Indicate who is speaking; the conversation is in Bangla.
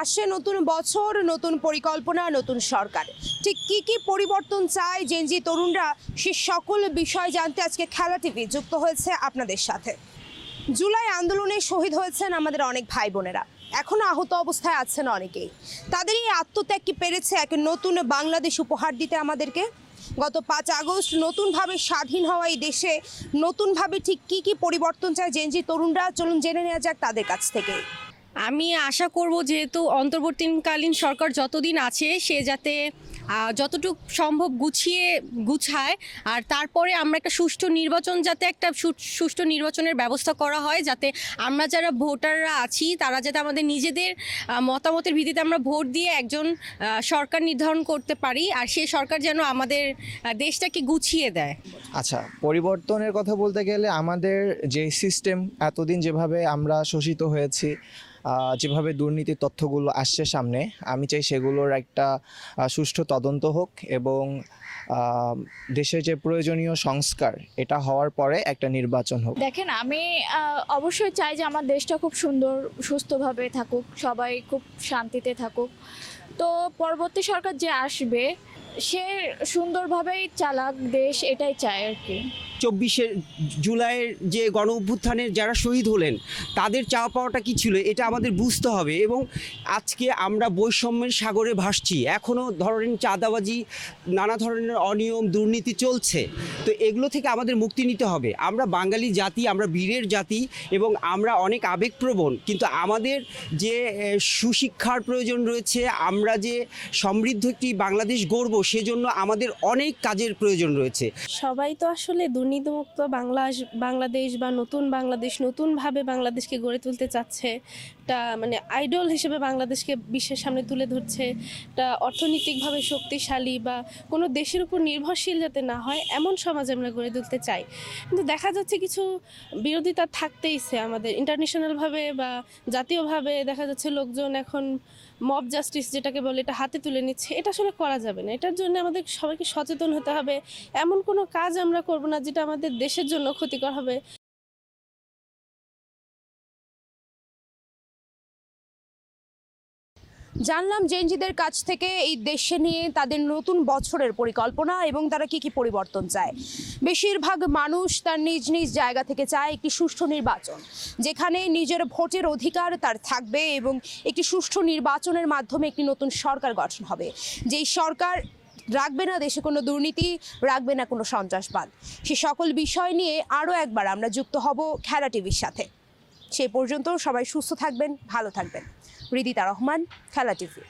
Speaker 1: আসছে নতুন বছর, নতুন পরিকল্পনা, নতুন সরকার। ঠিক কি কি পরিবর্তন চায় জেনজি তরুণরা, সে সকল বিষয় জানতে আজকে খেলা টিভি যুক্ত হয়েছে আপনাদের সাথে। জুলাই আন্দোলনে শহীদ হয়েছেন আমাদের অনেক ভাই বোনেরা। এখনও আহত অবস্থায় আছেন অনেকেই। তাদের এই আত্মত্যাগ কি পেরেছে এক নতুন বাংলাদেশ উপহার দিতে আমাদেরকে? গত পাঁচ আগস্ট নতুনভাবে স্বাধীন হওয়া এই দেশে নতুনভাবে ঠিক কি কি পরিবর্তন চায় জেনজি তরুণরা? চলুন জেনে নেওয়া যাক তাদের কাছ থেকে
Speaker 2: আমি আশা করব যেহেতু অন্তর্বর্তীকালীন সরকার যতদিন আছে সে যাতে যতটুকু সম্ভব গুছিয়ে, গুছায়। আর তারপরে আমরা একটা সুষ্ঠু নির্বাচন যাতে একটা সুষ্ঠু নির্বাচনের ব্যবস্থা করা হয়, যাতে আমরা যারা ভোটাররা আছি, তারা যাতে আমাদের নিজেদের মতামতের ভিত্তিতে আমরা ভোট দিয়ে একজন সরকার নির্ধারণ করতে পারি। আর সেই সরকার যেন আমাদের দেশটাকে গুছিয়ে দেয়।
Speaker 3: আচ্ছা পরিবর্তনের কথা বলতে গেলে আমাদের যে সিস্টেম এতদিন যেভাবে আমরা শোষিত হয়েছি যেভাবে দুর্নীতির তথ্যগুলো আসছে সামনে, আমি চাই সেগুলোর একটা সুষ্ঠু তদন্ত হোক এবং দেশে যে প্রয়োজনীয় সংস্কার, এটা হওয়ার পরে একটা নির্বাচন হোক।
Speaker 4: দেখেন, আমি অবশ্যই চাই যে আমার দেশটা খুব সুন্দর, সুস্থভাবে থাকুক, সবাই খুব শান্তিতে থাকুক। তো পরবর্তী সরকার যে আসবে, সে সুন্দরভাবেই চালাক দেশ, এটাই চায় আর কি।
Speaker 5: চব্বিশে জুলাইয়ের যে গণ অভ্যুত্থানের যারা শহীদ হলেন, তাদের চাওয়া পাওয়াটা কী ছিল? এটা আমাদের বুঝতে হবে এবং আজকে আমরা বৈষম্যের সাগরে ভাসছি। এখনও ধরেন চাঁদাবাজি, নানা ধরনের অনিয়ম, দুর্নীতি চলছে। তো এগুলো থেকে আমাদের মুক্তি নিতে হবে। আমরা বাঙালি জাতি, আমরা বীরের জাতি এবং আমরা অনেক আবেগপ্রবণ। কিন্তু আমাদের যে সুশিক্ষার প্রয়োজন রয়েছে, আমরা যে সমৃদ্ধ একটি বাংলাদেশ গড়ব, সেজন্য আমাদের অনেক কাজের প্রয়োজন রয়েছে।
Speaker 6: সবাই তো আসলে দুর্নীতিমুক্ত বাংলা বাংলাদেশ বা নতুন বাংলাদেশ নতুনভাবে বাংলাদেশকে গড়ে তুলতে চাচ্ছে, একটা মানে আইডল হিসেবে বাংলাদেশকে বিশ্বের সামনে তুলে ধরছে, একটা অর্থনৈতিকভাবে শক্তিশালী বা কোনো দেশের উপর নির্ভরশীল যাতে না হয়, এমন সমাজ আমরা গড়ে তুলতে চাই। কিন্তু দেখা যাচ্ছে কিছু বিরোধিতা থাকতেইছে আমাদের ইন্টারন্যাশনালভাবে বা জাতীয়ভাবে। দেখা যাচ্ছে লোকজন এখন মব জাস্টিস যেটাকে বলে, এটা হাতে তুলে নিচ্ছে। এটা আসলে করা যাবে না। এটার জন্য আমাদের সবাইকে সচেতন হতে হবে। এমন কোনো কাজ আমরা করব না যেটা আমাদের দেশের জন্য ক্ষতিকর হবে।
Speaker 1: জানলাম জেনজিদের কাছ থেকে এই দেশে নিয়ে তাদের নতুন বছরের পরিকল্পনা এবং তারা কি কি পরিবর্তন চায়। বেশিরভাগ মানুষ তার নিজ নিজ জায়গা থেকে চায় একটি সুষ্ঠু নির্বাচন, যেখানে নিজের ভোটের অধিকার তার থাকবে এবং একটি সুষ্ঠু নির্বাচনের মাধ্যমে একটি নতুন সরকার গঠন হবে। যেই সরকার রাখবে না দেশে কোনো দুর্নীতি, রাখবে না কোনো সন্ত্রাসবাদ। সে সকল বিষয় নিয়ে আরও একবার আমরা যুক্ত হব খেলা টিভির সাথে। সেই পর্যন্ত সবাই সুস্থ থাকবেন, ভালো থাকবেন। রিদিতা রহমান, খেলা টিভি।